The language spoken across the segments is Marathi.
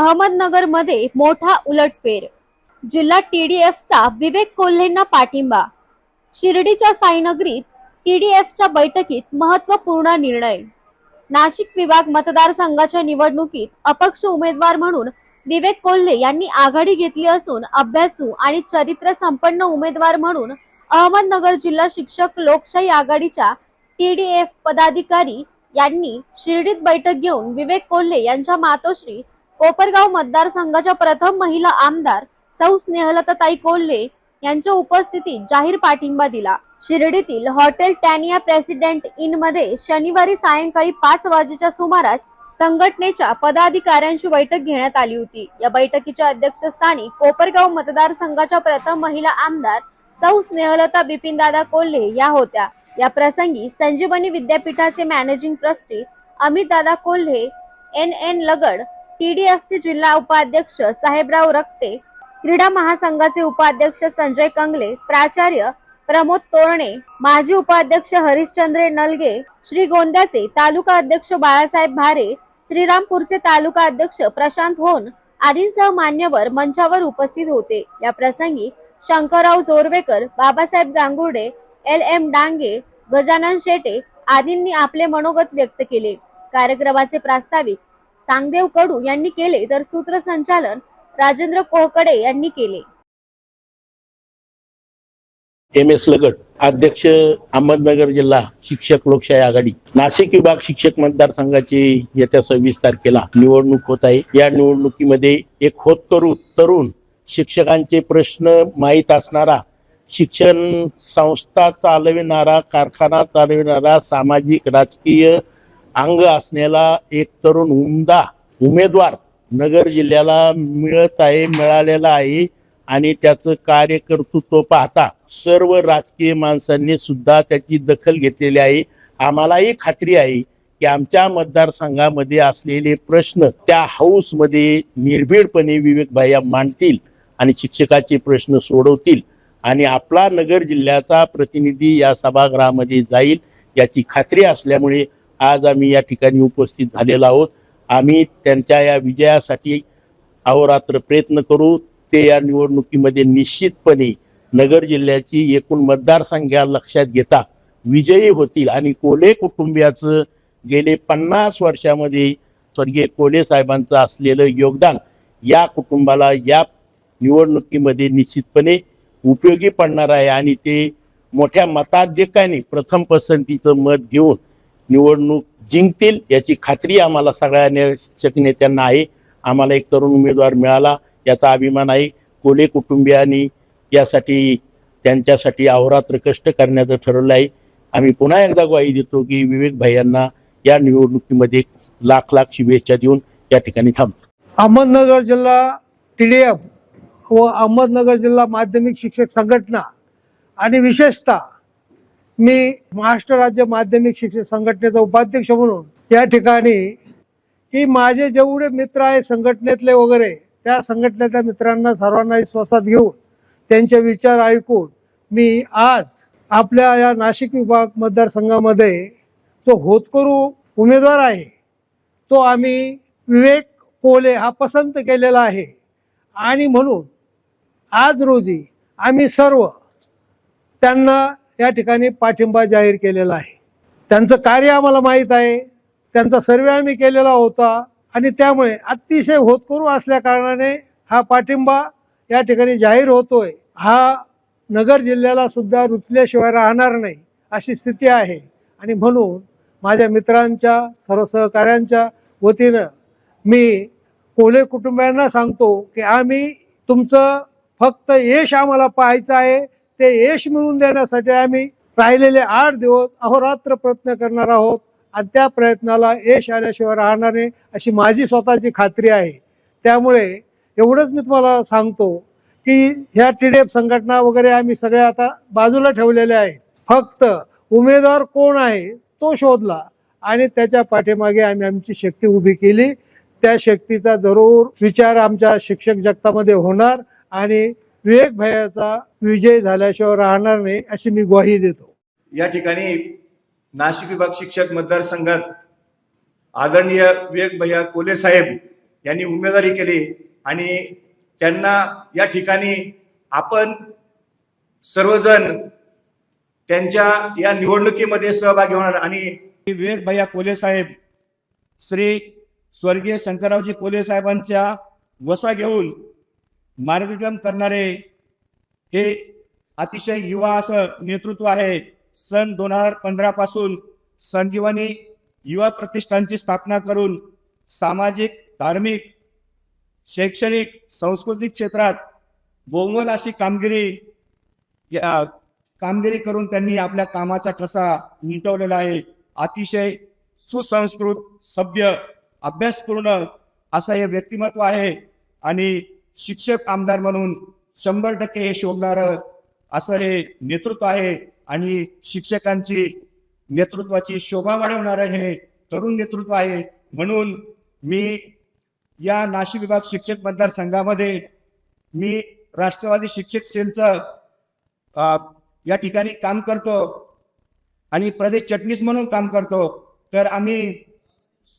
अहमदनगरमध्ये मोठा उलटफेर. जिल्हा टीडीएफचा विवेक कोल्हेंना पाठिंबा. शिर्डीच्या साईनगरीत टीडीएफच्या बैठकीत महत्त्वपूर्ण निर्णय. नाशिक विभाग मतदारसंघाच्या निवडणुकीत अपक्ष उमेदवार म्हणून विवेक कोल्हे यांनी आघाडी घेतली असून अभ्यासू आणि चरित्र संपन्न उमेदवार म्हणून अहमदनगर जिल्हा शिक्षक लोकशाही आघाडीच्या टीडीएफ पदाधिकारी यांनी शिर्डीत बैठक घेऊन विवेक कोल्हे यांच्या मातोश्री कोपरगाव मतदारसंघाच्या प्रथम महिला आमदार सौ स्नेहलताई कोल्हे यांच्या उपस्थितीत जाहीर पाठिंबा दिला. शिर्डीतील हॉटेल टॅनिया प्रेसिडेंट इनमध्ये शनिवारी सायंकाळी पाच वाजेच्या सुमारास संघटनेच्या पदाधिकाऱ्यांची बैठक घेण्यात आली होती. या बैठकीच्या अध्यक्षस्थानी कोपरगाव मतदारसंघाच्या प्रथम महिला आमदार सौ स्नेहलता बिपिनदादा कोल्हे या होत्या. या प्रसंगी संजीवनी विद्यापीठाचे managing trustee Amit Dada Kolhe N N Lagad टीडीएफचे जिल्हा उपाध्यक्ष साहेबराव रक्ते क्रीडा महासंघाचे उपाध्यक्ष संजय कंगले प्राचार्य प्रमोद तोरणे माजी उपाध्यक्ष हरिश्चंद्रे नलगे श्री गोंद्याचे तालुका अध्यक्ष बाळासाहेब भारे श्रीरामपूरचे तालुका अध्यक्ष प्रशांत होन आदींसह मान्यवर मंचावर उपस्थित होते. या प्रसंगी शंकरराव जोरवेकर बाबासाहेब गांगुर्डे एल एम डांगे गजानन शेटे आदींनी आपले मनोगत व्यक्त केले. कार्यक्रमाचे प्रास्ताविक तांगदेव कडू यांनी केले तर सूत्रसंचालन राजेंद्र कोहकडे यांनी केले. एम एस लगड अध्यक्ष अहमदनगर जिल्हा शिक्षक लोकशाही आघाडी. नाशिक विभाग शिक्षक मतदारसंघाची येत्या सव्वीस तारखेला निवडणूक होत आहे. या निवडणुकीमध्ये एक होतकरू तरुण शिक्षकांचे प्रश्न माहीत असणारा शिक्षण संस्था चालविणारा कारखाना चालविणारा सामाजिक राजकीय अंग असलेला एक तरुण उमदा उमेदवार नगर जिल्ह्याला मिळत आहे मिळालेला आहे आणि त्याचं कार्यकर्तृत्व पाहता सर्व राजकीय माणसांनी सुद्धा त्याची दखल घेतलेली आहे. आम्हालाही खात्री आहे की आमच्या मतदारसंघामध्ये असलेले प्रश्न त्या हाऊसमध्ये निर्भीडपणे विवेक भाया मांडतील आणि शिक्षकाचे प्रश्न सोडवतील आणि आपला नगर जिल्ह्याचा प्रतिनिधी या सभागृहामध्ये जाईल याची खात्री असल्यामुळे आज आम्ही या ठिकाणी उपस्थित झालेलो आहोत. आम्ही त्यांच्या या विजयासाठी अहोरात्र प्रयत्न करू. ते या निवडणुकीमध्ये निश्चितपणे नगर जिल्ह्याची एकूण मतदारसंख्या लक्षात घेता विजयी होतील. आणि कोले कुटुंबियाचं गेले पन्नास वर्षामध्ये स्वर्गीय कोले साहेबांचं असलेलं योगदान या कुटुंबाला या निवडणुकीमध्ये निश्चितपणे उपयोगी पडणार आहे. आणि ते मोठ्या मताध्यक्षाने प्रथम पसंतीचं मत घेऊन निवडणूक जिंकतील याची खात्री आम्हाला सगळ्या निरीक्षक शिक्षक नेत्यांना आहे. आम्हाला एक तरुण उमेदवार मिळाला याचा अभिमान आहे. कोले कुटुंबियांनी यासाठी त्यांच्यासाठी अहोरात्र कष्ट करण्याचं ठरवलं आहे. आम्ही पुन्हा एकदा ग्वाही देतो की विवेक भाई यांना या निवडणुकीमध्ये लाख लाख शुभेच्छा देऊन या ठिकाणी थांबतो. अहमदनगर जिल्हा टी डी एफ व अहमदनगर जिल्हा माध्यमिक शिक्षक संघटना आणि विशेषतः मी महाराष्ट्र राज्य माध्यमिक शिक्षक संघटनेचा उपाध्यक्ष म्हणून या ठिकाणी की माझे जेवढे मित्र आहे संघटनेतले वगैरे त्या संघटनेतल्या मित्रांना सर्वांना स्वसात घेऊन त्यांचे विचार ऐकून मी आज आपल्या या नाशिक विभाग मतदारसंघामध्ये जो होतकरू उमेदवार आहे तो आम्ही विवेक कोले हा पसंत केलेला आहे. आणि म्हणून आज रोजी आम्ही सर्व त्यांना या ठिकाणी पाठिंबा जाहीर केलेला आहे. त्यांचं कार्य आम्हाला माहीत आहे. त्यांचा सर्वे आम्ही केलेला होता आणि त्यामुळे अतिशय होतकरू असल्या कारणाने हा पाठिंबा या ठिकाणी जाहीर होतोय. हा नगर जिल्ह्याला सुद्धा रुचल्याशिवाय राहणार नाही अशी स्थिती आहे. आणि म्हणून माझ्या मित्रांच्या सर्व सहकाऱ्यांच्या वतीनं मी कोले कुटुंबियांना सांगतो की आम्ही तुमचं फक्त यश आम्हाला पाहायचं आहे. ते यश मिळवून देण्यासाठी आम्ही राहिलेले आठ दिवस अहोरात्र प्रयत्न करणार आहोत. आणि त्या प्रयत्नाला यश आल्याशिवाय राहणार नाही अशी माझी स्वतःची खात्री आहे. त्यामुळे एवढंच मी तुम्हाला सांगतो की ह्या टी डी एफ संघटना वगैरे आम्ही सगळ्या आता बाजूला ठेवलेल्या आहेत. फक्त उमेदवार कोण आहे तो शोधला आणि त्याच्या पाठीमागे आम्ही आमची शक्ती उभी केली. त्या शक्तीचा जरूर विचार आमच्या शिक्षक जगतामध्ये होणार आणि विवेक भयाचा विजय झाल्याशिवाय राहणार नाही अशी मी ग्वाही देतो. या ठिकाणी नाशिक विभाग शिक्षक मतदारसंघात आदरणीय विवेक भैया कोले साहेब यांनी उमेदवारी केली आणि त्यांना या ठिकाणी आपण सर्वजण त्यांच्या या निवडणुकीमध्ये सहभागी होणार आणि विवेक भैया कोले साहेब श्री स्वर्गीय शंकररावजी कोले साहेबांच्या वसा घेऊन मार्गक्रम करणारे हे अतिशय युवा असं नेतृत्व आहे. सन दोन हजार पंधरा पासून संजीवनी युवा प्रतिष्ठानची स्थापना करून सामाजिक धार्मिक शैक्षणिक सांस्कृतिक क्षेत्रात बोंगल अशी कामगिरी या- कामगिरी करून त्यांनी आपल्या कामाचा ठसा मिटवलेला आहे. अतिशय सुसंस्कृत सभ्य अभ्यासपूर्ण असं हे व्यक्तिमत्व आहे. आणि शिक्षक आमदार म्हणून शंभर टक्के हे शोभणारं असं हे नेतृत्व आहे आणि शिक्षकांची नेतृत्वाची शोभा वाढवणारं हे तरुण नेतृत्व आहे. म्हणून मी या नाशिक विभाग शिक्षक मतदारसंघामध्ये मी राष्ट्रवादी शिक्षक सेलचं या ठिकाणी काम करतो आणि प्रदेश चटणीस म्हणून काम करतो. तर आम्ही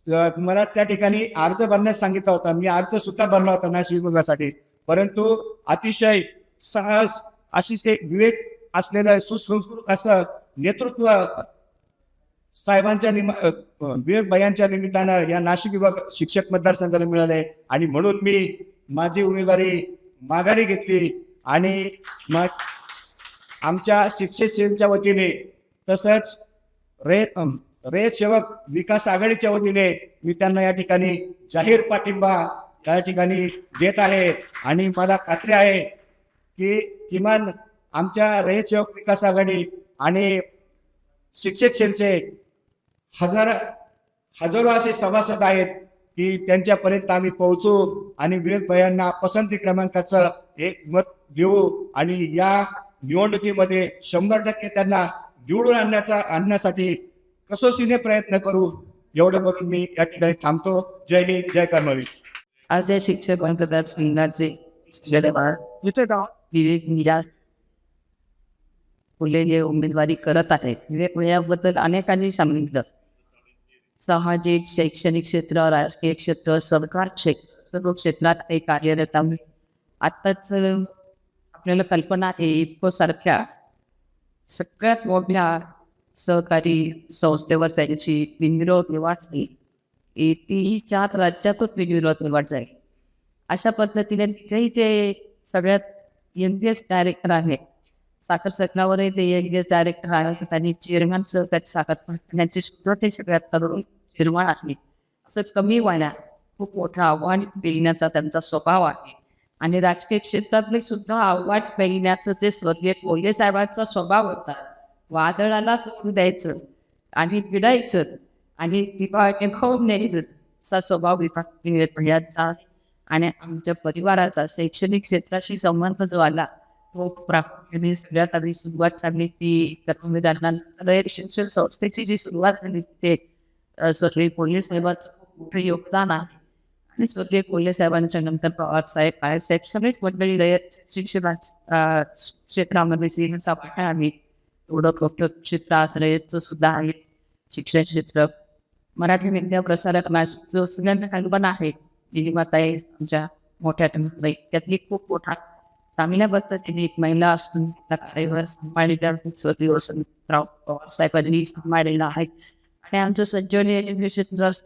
मला त्या ठिकाणी अर्ज भरण्यास सांगितला होता. मी अर्ज सुद्धा भरला होता नाशिक विभागासाठी परंतु अतिशय साहस अशी ते विवेक असलेलं सुसंस्कृत असं नेतृत्व साहेबांच्या निम विवेक भयांच्या निमित्तानं या नाशिक विभाग शिक्षक मतदारसंघाला मिळाले. आणि म्हणून मी माझी उमेदवारी माघारी घेतली. आणि मग आमच्या शिक्षक सेलच्या वतीने तसंच रे सेवक विकास आघाडीच्या वतीने मी त्यांना या ठिकाणी जाहीर पाठिंबा त्या ठिकाणी देत आहे. आणि मला खात्री आहे की किमान आमच्या रयत सेवक विकास आघाडी आणि शिक्षक सेलचे हजार हजारो असे सभासद आहेत की त्यांच्यापर्यंत आम्ही पोहोचू आणि विवेक भयांना पसंती क्रमांकाचं एक मत देऊ आणि या निवडणुकीमध्ये शंभर टक्के त्यांना निवडून आणण्याचा आणण्यासाठी कसोशीने प्रयत्न करू एवढं बघून मी या ठिकाणी थांबतो. जय हिंद जय कर्मवीर. आज या शिक्षक मतदारसंघाचे इथे विवेक फुले हे उमेदवारी करत आहेत. विवेक याबद्दल अनेकांनी सांगितलं. सामाजिक शैक्षणिक क्षेत्र राजकीय क्षेत्र सरकार क्षेत्र सर्व क्षेत्रात ते कार्यरत आहे आत्ताच आपल्याला कल्पना आहे इतकं सारख्या सगळ्यात मोठ्या सहकारी संस्थेवर त्यांची बिनविरोध निवड झाली. तीही चार राज्यातच बिनविरोध निवड झाली. अशा पद्धतीने तिथेही ते सगळ्यात एम बी एस डायरेक्टर आहे साखर सत्नावरही ते एम बी एस डायरेक्टर आहे तर त्यांनी चेअरमॅनचं त्यात साखर त्यांची सुद्धा ते सगळ्यात तरुण निर्माण आहे असं कमी व्हायला खूप मोठं आव्हान पेलण्याचा त्यांचा स्वभाव आहे. आणि राजकीय क्षेत्रातले सुद्धा आव्हान पेलण्याचं जे स्वर्गीय कोल्हे साहेबांचा स्वभाव होता वादळाला तोंड द्यायचं आणि भिडायचं आणि दिवाळी खाऊन न्यायचं. असा स्वभाव विभाग आणि आमच्या परिवाराचा शैक्षणिक क्षेत्राशी संबंध जो आला तो प्रामुख्याने सगळ्यात आधी सुरुवात झाली ती कर्मवीरांना रयत शिक्षण संस्थेची जी सुरुवात झाली ते स्वर्गीय कोल्हे साहेबांचं मोठं योगदान आहे. आणि स्वर्गीय कोल्हे साहेबांच्या नंतर पवार साहेब काळे साहेब सगळेच मंडळी रयत शिक्षण क्षेत्रामध्ये सिंहचा वाटा आम्ही एवढं मोठं क्षेत्र आज सुद्धा आहे. शिक्षण क्षेत्र. मराठी विद्या प्रसारक नाशिकचं कल्पना आहे. दिलीमाताई आमच्या मोठ्या त्यातली खूप मोठा चांगल्या पद्धतीने एक महिला असून त्या कार्यभार सांभाळलेल्या स्वर्गीय वसंतराव पवार साहेबांनी सांभाळलेला आहे. आणि आमचं संजीवनी एज्युकेशन ट्रस्ट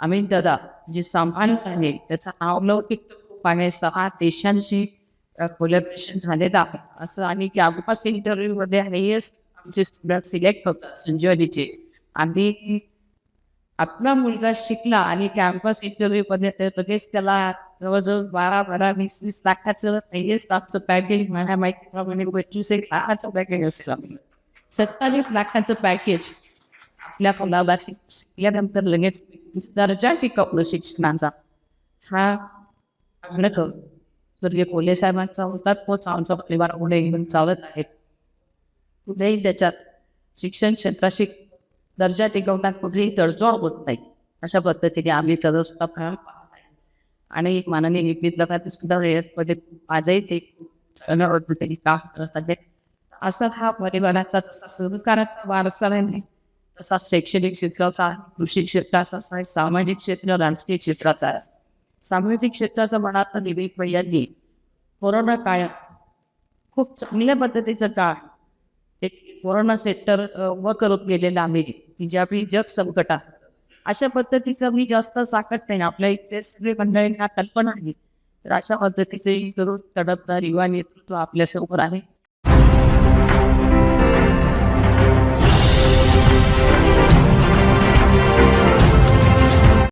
अमित दादा जे सांभाळत आहे त्याचा अवलौकिक खूप सहा देशांशी कोलॅबरेशन झालेलं आहे. असं आणि कॅम्पस इंटरव्ह्यूमध्ये हेच आमचे स्टुडंट सिलेक्ट होतात संजीवनीचे आणि आपला मुलगा शिकला आणि कॅम्पस इंटरव्ह्यू मध्ये तर लगेच त्याला जवळजवळ बारा बारा वीस वीस लाखाचं पहिले स्टाफचं पॅकेज माझ्या माहितीप्रमाणे पंचवीस एक लाखाचं पॅकेज असेल सत्तावीस लाखाचं पॅकेज आपल्या मुलाला शिकल्यानंतर लगेच दर्जा टिकवलं शिक्षणाचा. हा आग्रह स्वर्गीय कोले साहेबांचा होता. तोच आमचा परिवार पुढे घेऊन चालत आहे. कुठेही त्याच्यात शिक्षण क्षेत्राशी दर्जा टिकवण्यात कुठेही तडजोड होत नाही. अशा पद्धतीने आम्ही त्याचा सुद्धा काम पाहत आहे. आणि माननीय विद्यार्थी सुद्धा वेळेमध्ये आजही ते चांगल्या काम करत आहेत. असा हा परिवाराचा जसा सहकाराचा वारसा नाही तसा शैक्षणिक क्षेत्राचा आहे, कृषी क्षेत्राचा आहे सामाजिक क्षेत्र राजकीय क्षेत्राचा आहे. सामाजिक क्षेत्राचं म्हणा तर निवेक भैयांनी कोरोना काळात खूप चांगल्या पद्धतीचं काळ एक कोरोना सेक्टर उभं करत गेलेलं आम्ही. म्हणजे की ज्यावेळी जग संकटात. अशा पद्धतीचं मी जास्त साकत नाही. आपल्या इथे सगळे मंडळींना कल्पना आहे. तर अशा पद्धतीचे तरुण तडपदार युवा नेतृत्व आपल्यासमोर आहे.